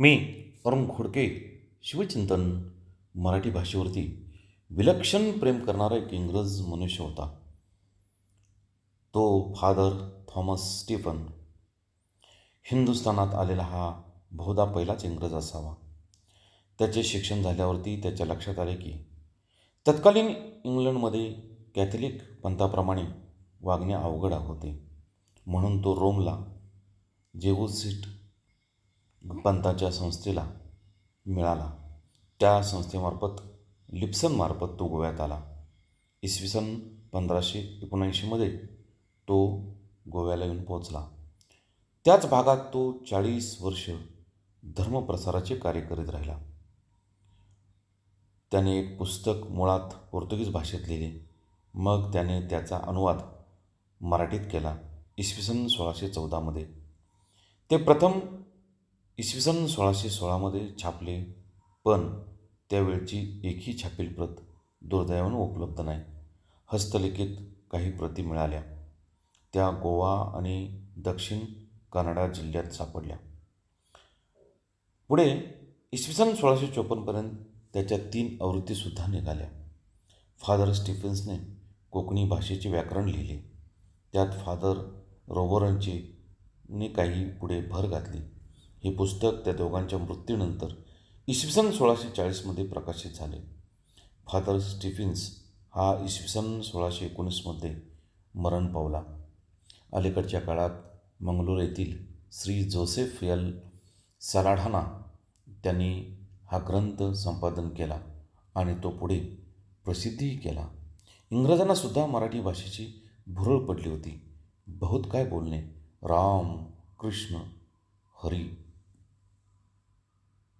मी अरुण खोडके शिवचिंतन मराठी भाषेवरती विलक्षण प्रेम करणारा एक इंग्रज मनुष्य होता. तो फादर थॉमस स्टीफन. हिंदुस्थानात आलेला हा बहुधा पहिलाच इंग्रज असावा. त्याचे शिक्षण झाल्यावरती त्याच्या लक्षात आले की तत्कालीन इंग्लंडमध्ये कॅथलिक पंथाप्रमाणे वागणे अवघड होते. म्हणून तो रोमला जेवुसिट पंथाच्या संस्थेला मिळाला. त्या संस्थेमार्फत लिप्सनमार्फत तो गोव्यात आला. इसवी सन पंधराशे एकोणऐंशीमध्ये तो गोव्याला येऊन पोहोचला. त्याच भागात तो चाळीस वर्ष धर्मप्रसाराचे कार्य करीत राहिला. त्याने एक पुस्तक मुळात पोर्तुगीज भाषेत लिहिले. मग त्याने त्याचा अनुवाद मराठीत केला. इसवी सन सोळाशे चौदामध्ये ते प्रथम इसवी सन सोळाशे सोळामध्ये छापले पण त्यावेळची एकही छापील प्रत दुर्दैवानं उपलब्ध नाही. हस्तलिखित काही प्रती मिळाल्या. त्या गोवा आणि दक्षिण कन्नडा जिल्ह्यात सापडल्या. पुढे इसवी सन सोळाशे चोपन्नपर्यंत त्याच्या तीन आवृत्तीसुद्धा निघाल्या. फादर स्टीफन्सने कोकणी भाषेचे व्याकरण लिहिले. त्यात फादर रोबोरनची ने काही पुढे भर घातली. हे पुस्तक त्या दोघांच्या मृत्यूनंतर इसवी सन सोळाशे चाळीसमध्ये प्रकाशित झाले. फादर स्टीफन्स हा इसवी सन सोळाशे एकोणीसमध्ये मरण पावला. अलीकडच्या काळात मंगलोर येथील श्री जोसेफ यल सलाढाना त्यांनी हा ग्रंथ संपादन केला आणि तो पुढे प्रसिद्धीही केला. इंग्रजांनासुद्धा मराठी भाषेची भुरळ पडली होती. बहुत काय बोलणे? राम कृष्ण हरी